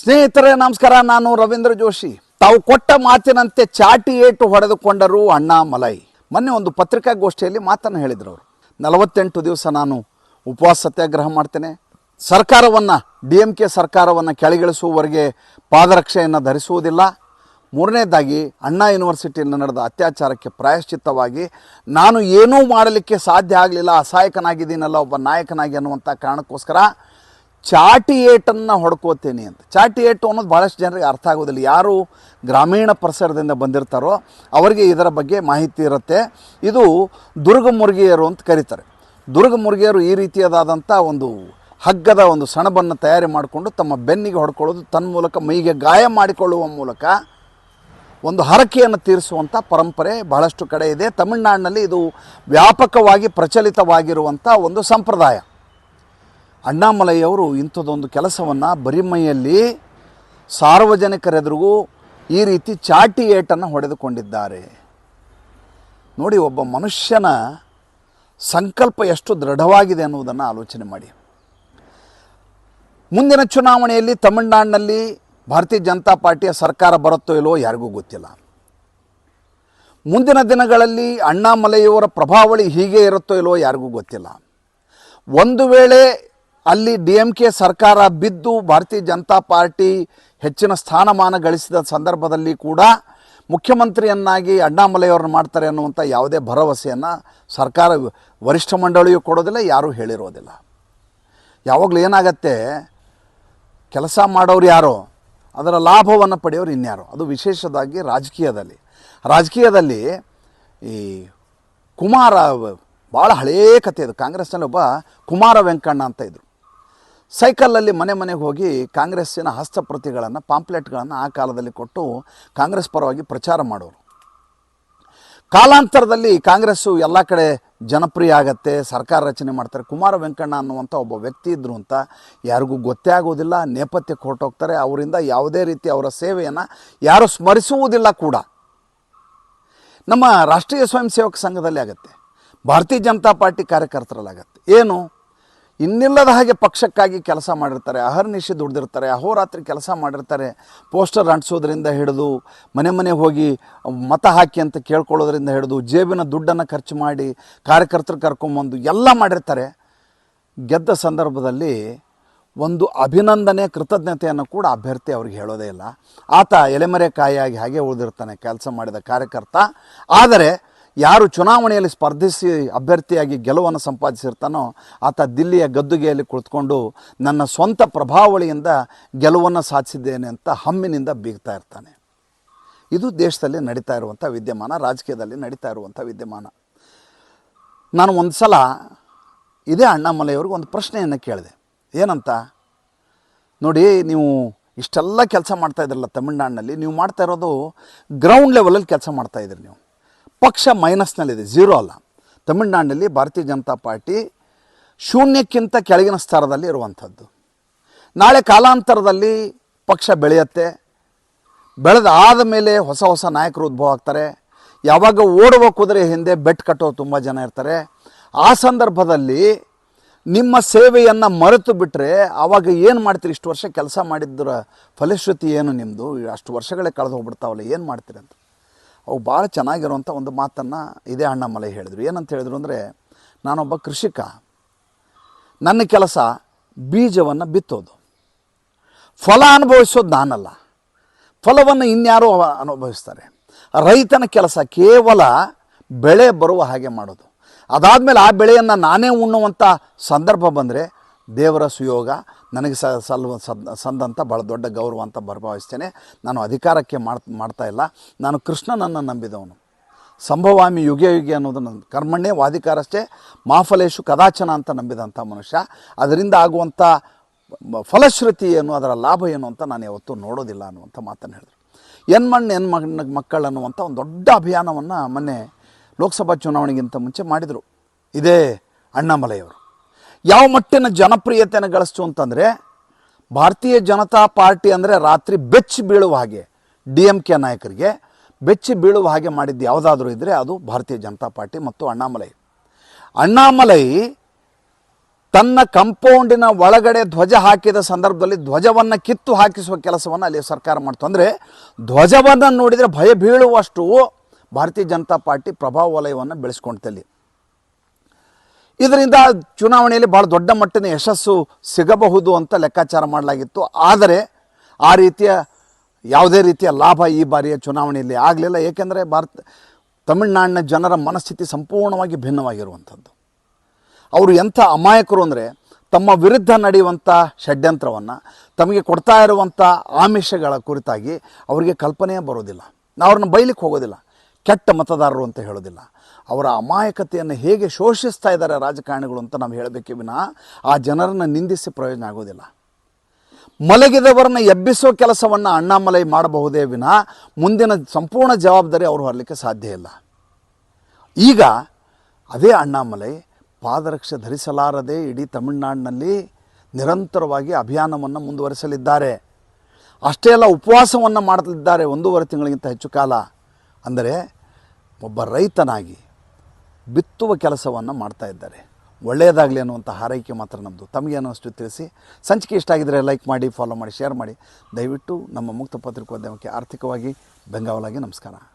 ಸ್ನೇಹಿತರೆ, ನಮಸ್ಕಾರ. ನಾನು ರವೀಂದ್ರ ಜೋಶಿ. ತಾವು ಕೊಟ್ಟ ಮಾತಿನಂತೆ ಚಾಟಿ ಏಟು ಹೊಡೆದುಕೊಂಡರು ಅಣ್ಣಾಮಲೈ ಮೊನ್ನೆ ಒಂದು ಪತ್ರಿಕಾಗೋಷ್ಠಿಯಲ್ಲಿ ಮಾತನ್ನು ಹೇಳಿದರು ಅವರು. ನಲವತ್ತೆಂಟು ದಿವಸ ನಾನು ಉಪವಾಸ ಸತ್ಯಾಗ್ರಹ ಮಾಡ್ತೇನೆ. ಸರ್ಕಾರವನ್ನು ಡಿ ಎಂ ಕೆ ಸರ್ಕಾರವನ್ನು ಕೆಳಗಿಳಿಸುವವರೆಗೆ ಪಾದರಕ್ಷೆಯನ್ನು ಧರಿಸುವುದಿಲ್ಲ. ಮೂರನೇದಾಗಿ, ಅಣ್ಣಾ ಯೂನಿವರ್ಸಿಟಿಯಲ್ಲಿ ನಡೆದ ಅತ್ಯಾಚಾರಕ್ಕೆ ಪ್ರಾಯಶ್ಚಿತ್ತವಾಗಿ ನಾನು ಏನೂ ಮಾಡಲಿಕ್ಕೆ ಸಾಧ್ಯ ಆಗಲಿಲ್ಲ, ಅಸಹಾಯಕನಾಗಿದ್ದೀನಲ್ಲ, ಒಬ್ಬ ನಾಯಕನಾಗಿ ಅನ್ನುವಂಥ ಕಾರಣಕ್ಕೋಸ್ಕರ ಚಾಟಿ ಏಟನ್ನು ಹೊಡ್ಕೋತೀನಿ ಅಂತ. ಚಾಟಿ ಏಟು ಅನ್ನೋದು ಭಾಳಷ್ಟು ಜನರಿಗೆ ಅರ್ಥ ಆಗೋದಿಲ್ಲ. ಯಾರು ಗ್ರಾಮೀಣ ಪರಿಸರದಿಂದ ಬಂದಿರ್ತಾರೋ ಅವರಿಗೆ ಇದರ ಬಗ್ಗೆ ಮಾಹಿತಿ ಇರುತ್ತೆ. ಇದು ದುರ್ಗ ಮುರುಗಿಯರು ಅಂತ ಕರೀತಾರೆ. ದುರ್ಗ ಮುರುಗಿಯರು ಈ ರೀತಿಯಾದಂಥ ಒಂದು ಹಗ್ಗದ ಒಂದು ಸಣಬನ್ನು ತಯಾರಿ ಮಾಡಿಕೊಂಡು ತಮ್ಮ ಬೆನ್ನಿಗೆ ಹೊಡ್ಕೊಳ್ಳೋದು ತನ್ನ ಮೂಲಕ ಮೈಗೆ ಗಾಯ ಮಾಡಿಕೊಳ್ಳುವ ಮೂಲಕ ಒಂದು ಹರಕೆಯನ್ನು ತೀರಿಸುವಂಥ ಪರಂಪರೆ ಬಹಳಷ್ಟು ಕಡೆ ಇದೆ. ತಮಿಳುನಾಡಿನಲ್ಲಿ ಇದು ವ್ಯಾಪಕವಾಗಿ ಪ್ರಚಲಿತವಾಗಿರುವಂಥ ಒಂದು ಸಂಪ್ರದಾಯ. ಅಣ್ಣಾಮಲೈಯವರು ಇಂಥದ್ದೊಂದು ಕೆಲಸವನ್ನು ಬರಿಮೈಯಲ್ಲಿ ಸಾರ್ವಜನಿಕರೆದುರಿಗೂ ಈ ರೀತಿ ಚಾಟಿ ಏಟನ್ನು ಹೊಡೆದುಕೊಂಡಿದ್ದಾರೆ. ನೋಡಿ, ಒಬ್ಬ ಮನುಷ್ಯನ ಸಂಕಲ್ಪ ಎಷ್ಟು ದೃಢವಾಗಿದೆ ಅನ್ನುವುದನ್ನು ಆಲೋಚನೆ ಮಾಡಿ. ಮುಂದಿನ ಚುನಾವಣೆಯಲ್ಲಿ ತಮಿಳುನಾಡಿನಲ್ಲಿ ಭಾರತೀಯ ಜನತಾ ಪಾರ್ಟಿಯ ಸರ್ಕಾರ ಬರುತ್ತೋ ಇಲ್ಲವೋ ಯಾರಿಗೂ ಗೊತ್ತಿಲ್ಲ. ಮುಂದಿನ ದಿನಗಳಲ್ಲಿ ಅಣ್ಣಾಮಲೆಯವರ ಪ್ರಭಾವಳಿ ಹೀಗೆ ಇರುತ್ತೋ ಇಲ್ಲವೋ ಯಾರಿಗೂ ಗೊತ್ತಿಲ್ಲ. ಒಂದು ವೇಳೆ ಅಲ್ಲಿ ಡಿ ಎಂ ಕೆ ಸರ್ಕಾರ ಬಿದ್ದು ಭಾರತೀಯ ಜನತಾ ಪಾರ್ಟಿ ಹೆಚ್ಚಿನ ಸ್ಥಾನಮಾನ ಗಳಿಸಿದ ಸಂದರ್ಭದಲ್ಲಿ ಕೂಡ ಮುಖ್ಯಮಂತ್ರಿಯನ್ನಾಗಿ ಅಣ್ಣಾಮಲೈಯವ್ರನ್ನ ಮಾಡ್ತಾರೆ ಅನ್ನುವಂಥ ಯಾವುದೇ ಭರವಸೆಯನ್ನು ಸರ್ಕಾರ ವರಿಷ್ಠ ಮಂಡಳಿಯು ಕೊಡೋದಿಲ್ಲ, ಯಾರೂ ಹೇಳಿರೋದಿಲ್ಲ. ಯಾವಾಗಲೂ ಏನಾಗತ್ತೆ, ಕೆಲಸ ಮಾಡೋರು ಯಾರೋ, ಅದರ ಲಾಭವನ್ನು ಪಡೆಯೋರು ಇನ್ಯಾರೋ, ಅದು ವಿಶೇಷವಾಗಿ ರಾಜಕೀಯದಲ್ಲಿ. ರಾಜಕೀಯದಲ್ಲಿ ಈ ಕುಮಾರ ಭಾಳ ಹಳೇ ಕಥೆ ಇದು ಕಾಂಗ್ರೆಸ್ನಲ್ಲಿ ಒಬ್ಬ ಕುಮಾರ ವೆಂಕಣ್ಣ ಅಂತ ಇದ್ದರು ಸೈಕಲಲ್ಲಿ ಮನೆ ಮನೆಗೆ ಹೋಗಿ ಕಾಂಗ್ರೆಸ್ಸಿನ ಹಸ್ತಪ್ರತಿಗಳನ್ನು, ಪಾಂಪ್ಲೆಟ್ಗಳನ್ನು ಆ ಕಾಲದಲ್ಲಿ ಕೊಟ್ಟು ಕಾಂಗ್ರೆಸ್ ಪರವಾಗಿ ಪ್ರಚಾರ ಮಾಡೋರು. ಕಾಲಾಂತರದಲ್ಲಿ ಕಾಂಗ್ರೆಸ್ಸು ಎಲ್ಲ ಕಡೆ ಜನಪ್ರಿಯ ಆಗತ್ತೆ, ಸರ್ಕಾರ ರಚನೆ ಮಾಡ್ತಾರೆ. ಕುಮಾರ ವೆಂಕಣ್ಣ ಅನ್ನುವಂಥ ಒಬ್ಬ ವ್ಯಕ್ತಿ ಇದ್ದರು ಅಂತ ಯಾರಿಗೂ ಗೊತ್ತೇ ಆಗೋದಿಲ್ಲ. ನೇಪಥ್ಯಕ್ಕೆ ಹೊರಟೋಗ್ತಾರೆ. ಅವರಿಂದ ಯಾವುದೇ ರೀತಿ ಅವರ ಸೇವೆಯನ್ನು ಯಾರು ಸ್ಮರಿಸುವುದಿಲ್ಲ ಕೂಡ. ನಮ್ಮ ರಾಷ್ಟ್ರೀಯ ಸ್ವಯಂ ಸೇವಕ ಸಂಘದಲ್ಲಿ ಆಗತ್ತೆ. ಭಾರತೀಯ ಜನತಾ ಪಾರ್ಟಿ ಕಾರ್ಯಕರ್ತರಲ್ಲಾಗತ್ತೆ. ಏನು? ಇನ್ನಿಲ್ಲದ ಹಾಗೆ ಪಕ್ಷಕ್ಕಾಗಿ ಕೆಲಸ ಮಾಡಿರ್ತಾರೆ, ಅಹರ್ನಿಶಿ ದುಡ್ದಿರ್ತಾರೆ, ಅಹೋರಾತ್ರಿ ಕೆಲಸ ಮಾಡಿರ್ತಾರೆ, ಪೋಸ್ಟರ್ ಅಂಟಿಸೋದ್ರಿಂದ ಹಿಡಿದು, ಮನೆ ಮನೆ ಹೋಗಿ ಮತ ಹಾಕಿ ಅಂತ ಕೇಳ್ಕೊಳ್ಳೋದ್ರಿಂದ ಹಿಡಿದು, ಜೇಬಿನ ದುಡ್ಡನ್ನು ಖರ್ಚು ಮಾಡಿ ಕಾರ್ಯಕರ್ತರು ಕರ್ಕೊಂಬಂದು ಎಲ್ಲ ಮಾಡಿರ್ತಾರೆ. ಗೆದ್ದ ಸಂದರ್ಭದಲ್ಲಿ ಒಂದು ಅಭಿನಂದನೆ, ಕೃತಜ್ಞತೆಯನ್ನು ಕೂಡ ಅಭ್ಯರ್ಥಿ ಅವ್ರಿಗೆ ಹೇಳೋದೇ ಇಲ್ಲ. ಆತ ಎಲೆಮರೆಕಾಯಿಯಾಗಿ ಹಾಗೆ ಉಳಿದಿರ್ತಾನೆ, ಕೆಲಸ ಮಾಡಿದ ಕಾರ್ಯಕರ್ತ. ಆದರೆ ಯಾರು ಚುನಾವಣೆಯಲ್ಲಿ ಸ್ಪರ್ಧಿಸಿ ಅಭ್ಯರ್ಥಿಯಾಗಿ ಗೆಲುವನ್ನು ಸಂಪಾದಿಸಿರ್ತಾನೋ ಆತ ದಿಲ್ಲಿಯ ಗದ್ದುಗೆಯಲ್ಲಿ ಕುಳಿತುಕೊಂಡು ನನ್ನ ಸ್ವಂತ ಪ್ರಭಾವಳಿಯಿಂದ ಗೆಲುವನ್ನು ಸಾಧಿಸಿದ್ದೇನೆ ಅಂತ ಹಮ್ಮಿನಿಂದ ಬೀಗ್ತಾ ಇರ್ತಾನೆ. ಇದು ದೇಶದಲ್ಲಿ ನಡೀತಾ ಇರುವಂಥ ವಿದ್ಯಮಾನ, ರಾಜಕೀಯದಲ್ಲಿ ನಡೀತಾ ಇರುವಂಥ ವಿದ್ಯಮಾನ. ನಾನು ಒಂದು ಸಲ ಇದೇ ಅಣ್ಣಾಮಲೆಯವ್ರಿಗೆ ಒಂದು ಪ್ರಶ್ನೆಯನ್ನು ಕೇಳಿದೆ. ಏನಂತ? ನೋಡಿ, ನೀವು ಇಷ್ಟೆಲ್ಲ ಕೆಲಸ ಮಾಡ್ತಾ ಇದ್ರಲ್ಲ ತಮಿಳ್ನಾಡಿನಲ್ಲಿ, ನೀವು ಮಾಡ್ತಾ ಇರೋದು ಗ್ರೌಂಡ್ ಲೆವೆಲಲ್ಲಿ ಕೆಲಸ ಮಾಡ್ತಾಯಿದ್ರಿ ನೀವು. ಪಕ್ಷ ಮೈನಸ್ನಲ್ಲಿದೆ ಝೀರೋ ಅಲ್ಲ. ತಮಿಳುನಾಡಿನಲ್ಲಿ ಭಾರತೀಯ ಜನತಾ ಪಾರ್ಟಿ ಶೂನ್ಯಕ್ಕಿಂತ ಕೆಳಗಿನ ಸ್ತರದಲ್ಲಿ ಇರುವಂಥದ್ದು. ನಾಳೆ ಕಾಲಾಂತರದಲ್ಲಿ ಪಕ್ಷ ಬೆಳೆಯುತ್ತೆ. ಬೆಳೆದ ಆದ ಮೇಲೆ ಹೊಸ ಹೊಸ ನಾಯಕರು ಉದ್ಭವ ಆಗ್ತಾರೆ. ಯಾವಾಗ ಓಡುವ ಕುದುರೆ ಹಿಂದೆ ಬೆಟ್ ಕಟ್ಟೋ ತುಂಬ ಜನ ಇರ್ತಾರೆ. ಆ ಸಂದರ್ಭದಲ್ಲಿ ನಿಮ್ಮ ಸೇವೆಯನ್ನು ಮರೆತು ಬಿಟ್ಟರೆ ಆವಾಗ ಏನು ಮಾಡ್ತೀರಿ? ಇಷ್ಟು ವರ್ಷ ಕೆಲಸ ಮಾಡಿದ್ದರ ಫಲಶ್ರುತಿ ಏನು ನಿಮ್ಮದು ಅಷ್ಟು ವರ್ಷಗಳೇ ಕಳೆದು ಹೋಗ್ಬಿಡ್ತಾವಲ್ಲ, ಏನು ಮಾಡ್ತೀರಿ ಅಂತ. ಅವು ಭಾಳ ಚೆನ್ನಾಗಿರುವಂಥ ಒಂದು ಮಾತನ್ನು ಇದೇ ಅಣ್ಣಾಮಲೈ ಹೇಳಿದರು. ಏನಂತ ಹೇಳಿದ್ರು ಅಂದರೆ, ನಾನೊಬ್ಬ ಕೃಷಿಕ. ನನ್ನ ಕೆಲಸ ಬೀಜವನ್ನು ಬಿತ್ತೋದು. ಫಲ ಅನುಭವಿಸೋದು ನಾನಲ್ಲ. ಫಲವನ್ನು ಇನ್ಯಾರೋ ಅನುಭವಿಸ್ತಾರೆ. ರೈತನ ಕೆಲಸ ಕೇವಲ ಬೆಳೆ ಬರುವ ಹಾಗೆ ಮಾಡೋದು. ಅದಾದಮೇಲೆ ಆ ಬೆಳೆಯನ್ನು ನಾನೇ ಉಣ್ಣುವಂಥ ಸಂದರ್ಭ ಬಂದರೆ ದೇವರ ಸುಯೋಗ ನನಗೆ ಸ ಸಲ್ ಸದ್ ಸಂದಂಥ ಭಾಳ ದೊಡ್ಡ ಗೌರವ ಅಂತ ಭಾವಿಸ್ತೇನೆ. ನಾನು ಅಧಿಕಾರಕ್ಕೆ ಮಾಡ್ ಮಾಡ್ತಾ ಇಲ್ಲ. ನಾನು ಕೃಷ್ಣನನ್ನು ನಂಬಿದವನು. ಸಂಭವಾಮಿ ಯುಗೆ ಯುಗೆ ಅನ್ನೋದು ನನ್ನ ವಾದಿಕಾರಷ್ಟೇ, ಮಾಫಲೇಶು ಕದಾಚನ ಅಂತ ನಂಬಿದಂಥ ಮನುಷ್ಯ. ಅದರಿಂದ ಆಗುವಂಥ ಫಲಶ್ರುತಿ ಏನು, ಅದರ ಲಾಭ ಏನು ಅಂತ ನಾನು ಯಾವತ್ತೂ ನೋಡೋದಿಲ್ಲ ಅನ್ನುವಂಥ ಮಾತನ್ನು ಹೇಳಿದ್ರು. ಹೆಣ್ಮಣ್ಣು ಎನ್ ಮಣ್ಣ ಮಕ್ಕಳು ಅನ್ನುವಂಥ ಒಂದು ದೊಡ್ಡ ಅಭಿಯಾನವನ್ನು ಮೊನ್ನೆ ಲೋಕಸಭಾ ಚುನಾವಣೆಗಿಂತ ಮುಂಚೆ ಮಾಡಿದರು. ಇದೇ ಅಣ್ಣಾಮಲೈಯವರು. ಯಾವ ಮಟ್ಟಿನ ಜನಪ್ರಿಯತೆಯನ್ನು ಗಳಿಸ್ತು ಅಂತಂದರೆ ಭಾರತೀಯ ಜನತಾ ಪಾರ್ಟಿ ಅಂದರೆ ರಾತ್ರಿ ಬೆಚ್ಚಿ ಬೀಳುವ ಹಾಗೆ ಡಿ ಎಂ ಕೆ ನಾಯಕರಿಗೆ ಬೆಚ್ಚಿ ಬೀಳುವ ಹಾಗೆ ಮಾಡಿದ್ದು ಯಾವುದಾದ್ರೂ ಇದ್ದರೆ ಅದು ಭಾರತೀಯ ಜನತಾ ಪಾರ್ಟಿ ಮತ್ತು ಅಣ್ಣಾಮಲೈ. ಅಣ್ಣಾಮಲೈ ತನ್ನ ಕಂಪೌಂಡಿನ ಒಳಗಡೆ ಧ್ವಜ ಹಾಕಿದ ಸಂದರ್ಭದಲ್ಲಿ ಧ್ವಜವನ್ನು ಕಿತ್ತು ಹಾಕಿಸುವ ಕೆಲಸವನ್ನು ಅಲ್ಲಿ ಸರ್ಕಾರ ಮಾಡ್ತು. ಅಂದರೆ ಧ್ವಜವನ್ನು ನೋಡಿದರೆ ಭಯ ಬೀಳುವಷ್ಟು ಭಾರತೀಯ ಜನತಾ ಪಾರ್ಟಿ ಪ್ರಭಾವ ವಲಯವನ್ನು ಬೆಳೆಸ್ಕೊಳ್ತಲ್ಲಿ ಇದರಿಂದ ಚುನಾವಣೆಯಲ್ಲಿ ಭಾಳ ದೊಡ್ಡ ಮಟ್ಟಿನ ಯಶಸ್ಸು ಸಿಗಬಹುದು ಅಂತ ಲೆಕ್ಕಾಚಾರ ಮಾಡಲಾಗಿತ್ತು. ಆದರೆ ಆ ರೀತಿಯ ಯಾವುದೇ ರೀತಿಯ ಲಾಭ ಈ ಬಾರಿಯ ಚುನಾವಣೆಯಲ್ಲಿ ಆಗಲಿಲ್ಲ. ಏಕೆಂದರೆ ಭಾರತ, ತಮಿಳುನಾಡಿನ ಜನರ ಮನಸ್ಥಿತಿ ಸಂಪೂರ್ಣವಾಗಿ ಭಿನ್ನವಾಗಿರುವಂಥದ್ದು. ಅವರು ಎಂಥ ಅಮಾಯಕರು ಅಂದರೆ ತಮ್ಮ ವಿರುದ್ಧ ನಡೆಯುವಂಥ ಷಡ್ಯಂತ್ರವನ್ನು, ತಮಗೆ ಕೊಡ್ತಾ ಇರುವಂಥ ಆಮಿಷಗಳ ಕುರಿತಾಗಿ ಅವರಿಗೆ ಕಲ್ಪನೆಯೇ ಬರೋದಿಲ್ಲ ನಾವು ಅವ್ರನ್ನ ಬೈಲಿಕ್ಕೆ ಹೋಗೋದಿಲ್ಲ. ಕೆಟ್ಟ ಮತದಾರರು ಅಂತ ಹೇಳೋದಿಲ್ಲ ಅವರ ಅಮಾಯಕತೆಯನ್ನು ಹೇಗೆ ಶೋಷಿಸ್ತಾ ಇದ್ದಾರೆ ರಾಜಕಾರಣಿಗಳು ಅಂತ ನಾವು ಹೇಳಬೇಕೇ ವಿನಃ ಆ ಜನರನ್ನು ನಿಂದಿಸಿ ಪ್ರಯೋಜನ ಆಗೋದಿಲ್ಲ. ಮಲಗಿದವರನ್ನ ಎಬ್ಬಿಸೋ ಕೆಲಸವನ್ನು ಅಣ್ಣಾಮಲೈ ಮಾಡಬಹುದೇ ವಿನಃ ಮುಂದಿನ ಸಂಪೂರ್ಣ ಜವಾಬ್ದಾರಿ ಅವರು ಹೊರಲಿಕ್ಕೆ ಸಾಧ್ಯ ಇಲ್ಲ. ಈಗ ಅದೇ ಅಣ್ಣಾಮಲೈ ಪಾದರಕ್ಷೆ ಧರಿಸಲಾರದೆ ಇಡೀ ತಮಿಳುನಾಡಿನಲ್ಲಿ ನಿರಂತರವಾಗಿ ಅಭಿಯಾನವನ್ನು ಮುಂದುವರಿಸಲಿದ್ದಾರೆ. ಅಷ್ಟೇ ಅಲ್ಲ ಉಪವಾಸವನ್ನು ಮಾಡಲಿದ್ದಾರೆ ಒಂದೂವರೆ ತಿಂಗಳಿಗಿಂತ ಹೆಚ್ಚು ಕಾಲ. ಅಂದರೆ ಒಬ್ಬ ರೈತನಾಗಿ ಬಿತ್ತುವ ಕೆಲಸವನ್ನು ಮಾಡ್ತಾ ಇದ್ದಾರೆ. ಒಳ್ಳೆಯದಾಗಲಿ ಅನ್ನುವಂಥ ಹಾರೈಕೆ ಮಾತ್ರ ನಮ್ಮದು ತಮಗೇನು ಅಷ್ಟು ತಿಳಿಸಿ. ಸಂಚಿಕೆ ಇಷ್ಟ ಆಗಿದ್ದರೆ ಲೈಕ್ ಮಾಡಿ ಫಾಲೋ ಮಾಡಿ ಶೇರ್ ಮಾಡಿ. ದಯವಿಟ್ಟು ನಮ್ಮ ಮುಕ್ತ ಪತ್ರಿಕೋದ್ಯಮಕ್ಕೆ ಆರ್ಥಿಕವಾಗಿ ಬೆಂಗಾವಲಾಗಿ ನಮಸ್ಕಾರ.